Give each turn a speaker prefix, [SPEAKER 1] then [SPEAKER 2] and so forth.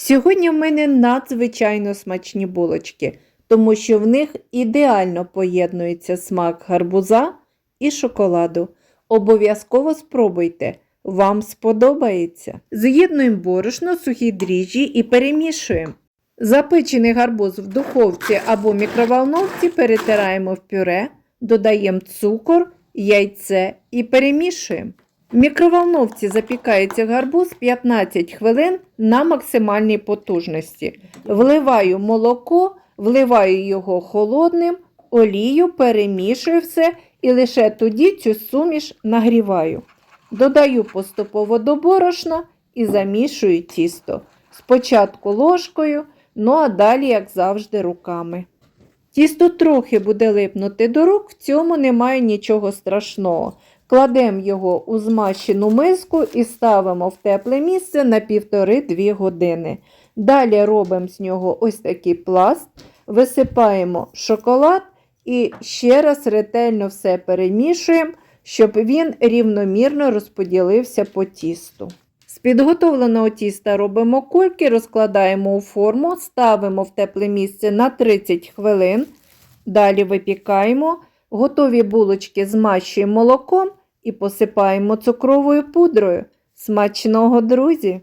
[SPEAKER 1] Сьогодні в мене надзвичайно смачні булочки, тому що в них ідеально поєднується смак гарбуза і шоколаду. Обов'язково спробуйте, вам сподобається. З'єднуємо борошно, сухі дріжджі і перемішуємо. Запечений гарбуз в духовці або мікроволновці перетираємо в пюре, додаємо цукор, яйце і перемішуємо. В мікроволновці запікається гарбуз 15 хвилин на максимальній потужності. Вливаю молоко, вливаю його холодним, олію, перемішую все і лише тоді цю суміш нагріваю. Додаю поступово до борошна і замішую тісто. Спочатку ложкою, ну а далі, як завжди, руками. Тісто трохи буде липнути до рук, в цьому немає нічого страшного. Кладемо його у змащену миску і ставимо в тепле місце на 1,5-2 години. Далі робимо з нього ось такий пласт, висипаємо шоколад і ще раз ретельно все перемішуємо, щоб він рівномірно розподілився по тісту. З підготовленого тіста робимо кульки, розкладаємо у форму, ставимо в тепле місце на 30 хвилин. Далі випікаємо. Готові булочки змащуємо молоком і посипаємо цукровою пудрою. Смачного, друзі!